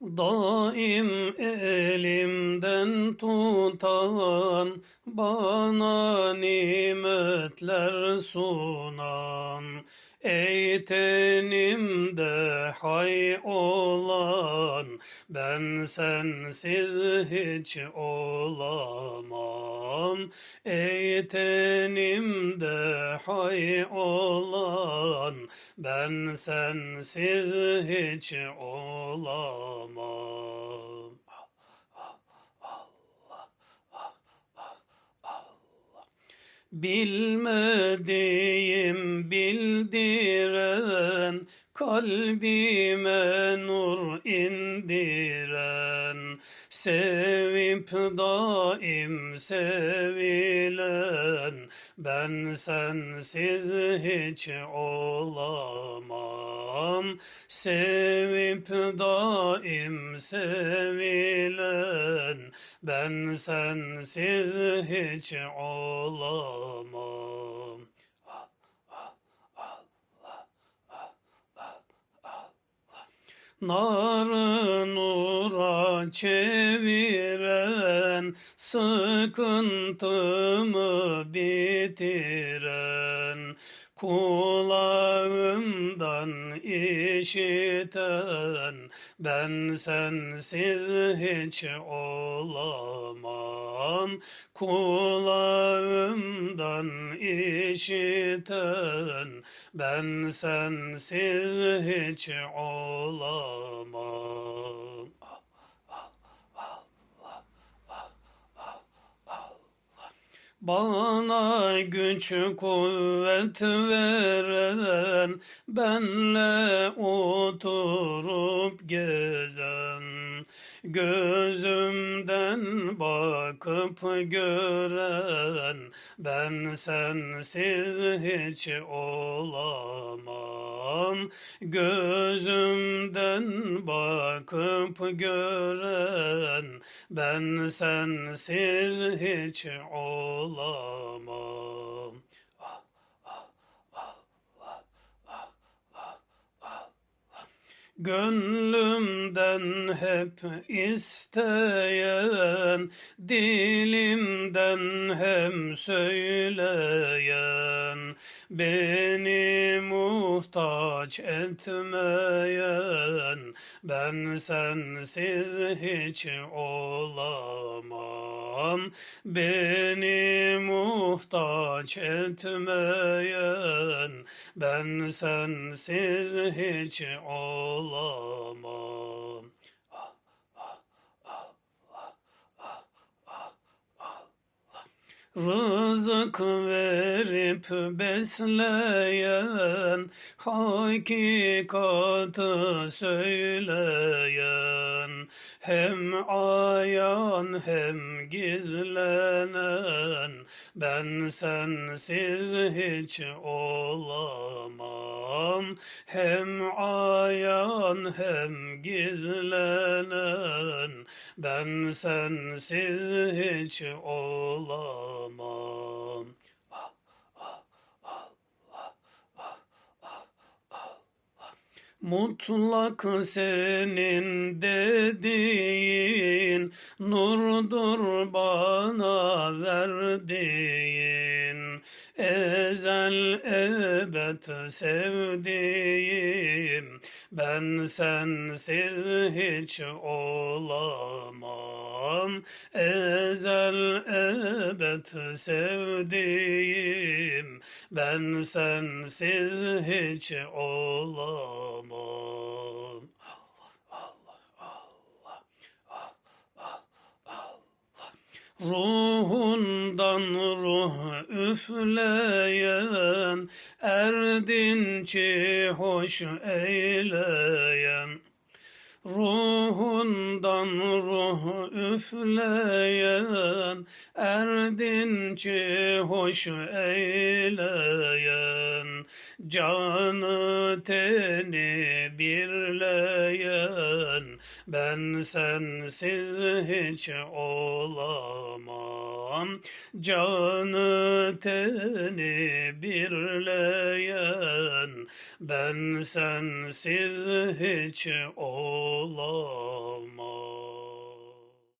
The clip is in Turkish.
Daim elimden tutan, bana nimetler sunan, ey tenimde hay olan, ben sensiz hiç olamam. Ey tenimde hay olan, ben sensiz hiç olamam. Bilmediğim bildiren, kalbime nur indiren, sevip daim sevilen, ben sensiz hiç olamam. Sevip daim sevilen, ben sensiz hiç olamam. Narı nura çeviren, sıkıntımı bitiren, kulağımdan işiten, ben sensiz hiç olamam. Kulağımdan işiten, ben sensiz hiç olamam. Bana güç kuvvet veren, benle oturup gezen, gözümden bakıp gören, ben sensiz hiç olamam. Gözümden bakıp gören, ben sensiz hiç olamam. Gönlümden hep isteyen, dilimden hem söyleyen, beni muhtaç etmeyen, ben sensiz hiç olamam. Beni muhtaç etmeyen, ben sensiz hiç olamam. Rızık verip besleyen, hakikatı söyleyen, hem ayan hem gizlenen, ben sensiz hiç olamam. Hem ayan hem gizlenen, ben sensiz hiç olamam. Mutlak senin dediğin, nurdur bana verdiğin, ezel ebed sevdiğim, ben sensiz hiç olamam. Ezel ebed sevdiğim, ben sensiz hiç olamam. Ruhundan ruh üfleyen, erdinçi hoş eyleyen, Ruhundan ruh üfleyen, erdinçi hoş eyleyen, canı teni birleyen, ben sensiz hiç olamam. Canı teni birleyen, ben sensiz hiç olamam.